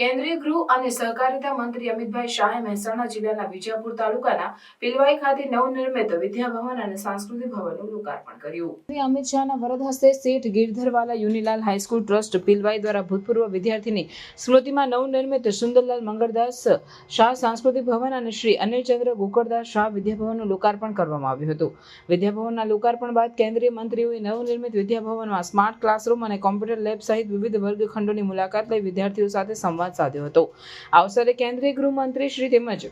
કેન્દ્રીય ગૃહ અને સહકારિતા મંત્રી અમિતભાઈ શાહે મહેસાણા જિલ્લાના વિજાપુર તાલુકાના પિલવાઈ ખાતે નવનિર્મિત વિદ્યાભવન અને સાંસ્કૃતિક ભવનનું લોકાર્પણ કર્યું. અમિત શાહના વરદ હસ્તે શેઠ ગીરધરવાલા યુનિલાલ હાઈસ્કૂલ ટ્રસ્ટ પિલવાઈ દ્વારા ભૂતપૂર્વ વિદ્યાર્થીની સ્મૃતિમાં નવનિર્મિત સુંદરલાલ મંગળદાસ શાહ સાંસ્કૃતિક ભવન અને શ્રી અનિલચંદ્ર ગોકળદાસ શાહ વિદ્યાભવનનું લોકાર્પણ કરવામાં આવ્યું હતું. વિદ્યાભવનના લોકાર્પણ બાદ કેન્દ્રીય મંત્રીઓએ નવનિર્મિત વિદ્યાભવનમાં સ્માર્ટ ક્લાસરૂમ અને કોમ્પ્યુટર લેબ સહિત વિવિધ વર્ગખંડોની મુલાકાત લઈ વિદ્યાર્થીઓ સાથે સંવાદ સાધ્યો હતો. આ અવસરે કેન્દ્રીય ગૃહમંત્રી શ્રી તેમજ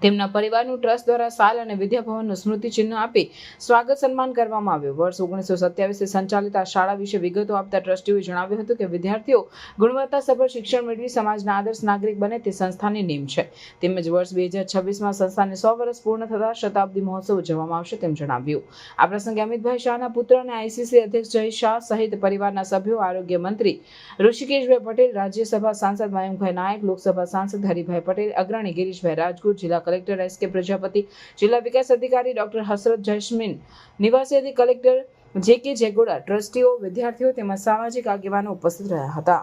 તેમના પરિવારનું ટ્રસ્ટ દ્વારા સાલ અને વિદ્યાભવનનું સ્મૃતિ ચિહ્ન આપી સ્વાગત સન્માન કરવામાં આવ્યું. વર્ષ ઓગણીસો સત્યાવીસથી સંચાલિત આ શાળા વિશે વિગતો આપતા ટ્રસ્ટીઓએ જણાવ્યું હતું કે વિદ્યાર્થીઓ ગુણવત્તાસભર શિક્ષણ મેળવી સમાજના આદર્શ નાગરિક બને તે સંસ્થાની નેમ છે. તેમજ વર્ષ બે હજાર છવ્વીસમાં સંસ્થાને સો વર્ષ પૂર્ણ થતા શતાબ્દી મહોત્સવ ઉજવવામાં આવશે તેમ જણાવ્યું. આ પ્રસંગે અમિતભાઈ શાહના પુત્ર અને આઈસીસી અધ્યક્ષ જય શાહ સહિત પરિવારના સભ્યો, આરોગ્ય મંત્રી ઋષિકેશભાઈ પટેલ, રાજ્યસભા સાંસદ મયંકભાઈ નાયક, લોકસભા સાંસદ હરિભાઈ પટેલ, અગ્રણી ગિરીશભાઈ રાજગુર, જિલ્લા કલેક્ટર એસ કે પ્રજાપતિ, જિલ્લા વિકાસ અધિકારી ડોક્ટર હસરત જૈસ્મીન નિવાસી કલેક્ટર જે કે જેગોડા, ટ્રસ્ટીઓ, વિદ્યાર્થીઓ તેમજ સામાજિક આગેવાનો ઉપસ્થિત રહ્યા હતા.